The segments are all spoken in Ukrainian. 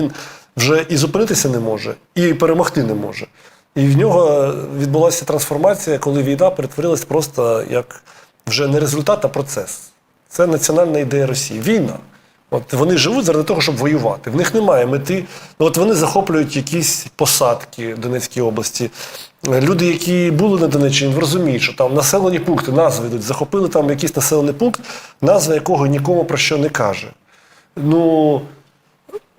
він вже і зупинитися не може, і перемогти не може. І в нього відбулася трансформація, коли війна перетворилась просто як вже не результат, а процес. Це національна ідея Росії. Війна. От вони живуть заради того, щоб воювати. В них немає мети. Ну, от вони захоплюють якісь посадки в Донецькій області. Люди, які були на Донеччині, розуміють, що там населені пункти, назви йдуть. Захопили там якийсь населений пункт, назва якого нікому про що не каже. Ну,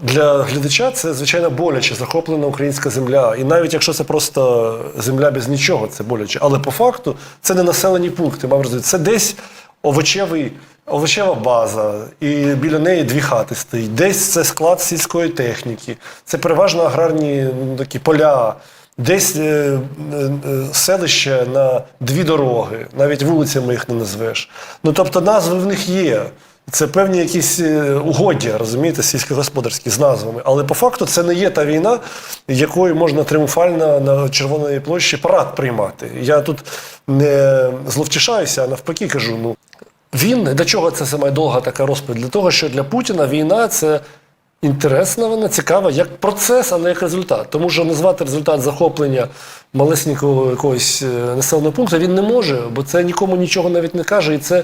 для глядача це звичайно боляче захоплена українська земля. І навіть якщо це просто земля без нічого, це боляче. Але по факту це не населені пункти, мав розуміти. Це десь овочевий, овочева база, і біля неї дві хати стоїть. Десь це склад сільської техніки, це переважно аграрні ну, такі поля. Десь е, е, е, селище на дві дороги, навіть вулицями їх не назвеш. Ну тобто назви в них є. Це певні якісь е, угоддя, розумієте, сільськогосподарські з назвами. Але по факту це не є та війна, якою можна тріумфально на Червоної площі парад приймати. Я тут не зловтішаюся, а навпаки кажу: ну він для чого це саме довга така розповідь? Для того, що для Путіна війна це. Інтересна вона, цікава як процес, а не як результат. Тому що назвати результат захоплення малесенького якогось е, населеного пункту він не може, бо це нікому нічого навіть не каже. І це,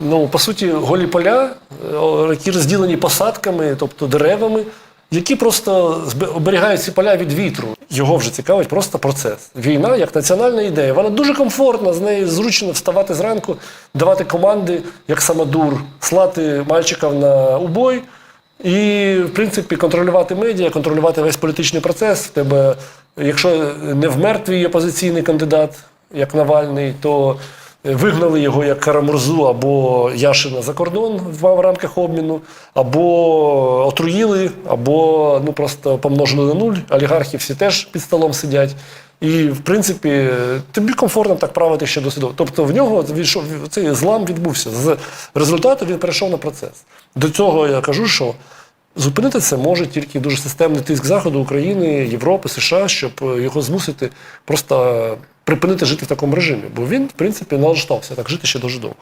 ну, по суті, голі поля, е, які розділені посадками, тобто деревами, які просто оберігають ці поля від вітру. Його вже цікавить просто процес. Війна як національна ідея. Вона дуже комфортна, з нею зручно вставати зранку, давати команди, як самодур, слати мальчиків на убой. І, в принципі, контролювати медіа, контролювати весь політичний процес. В тебе, якщо не вмер твій опозиційний кандидат, як Навальний, то вигнали його як Карамурзу або Яшина за кордон в рамках обміну, або отруїли, або ну просто помножили на нуль. Олігархи всі теж під столом сидять. І, в принципі, тобі комфортно так правити ще досить довго. Тобто в нього відійшов, цей злам відбувся. З результату він перейшов на процес. До цього я кажу, що зупинити це може тільки дуже системний тиск Заходу, України, Європи, США, щоб е, його змусити просто припинити жити в такому режимі. Бо він, в принципі, налаштовався так жити ще дуже довго.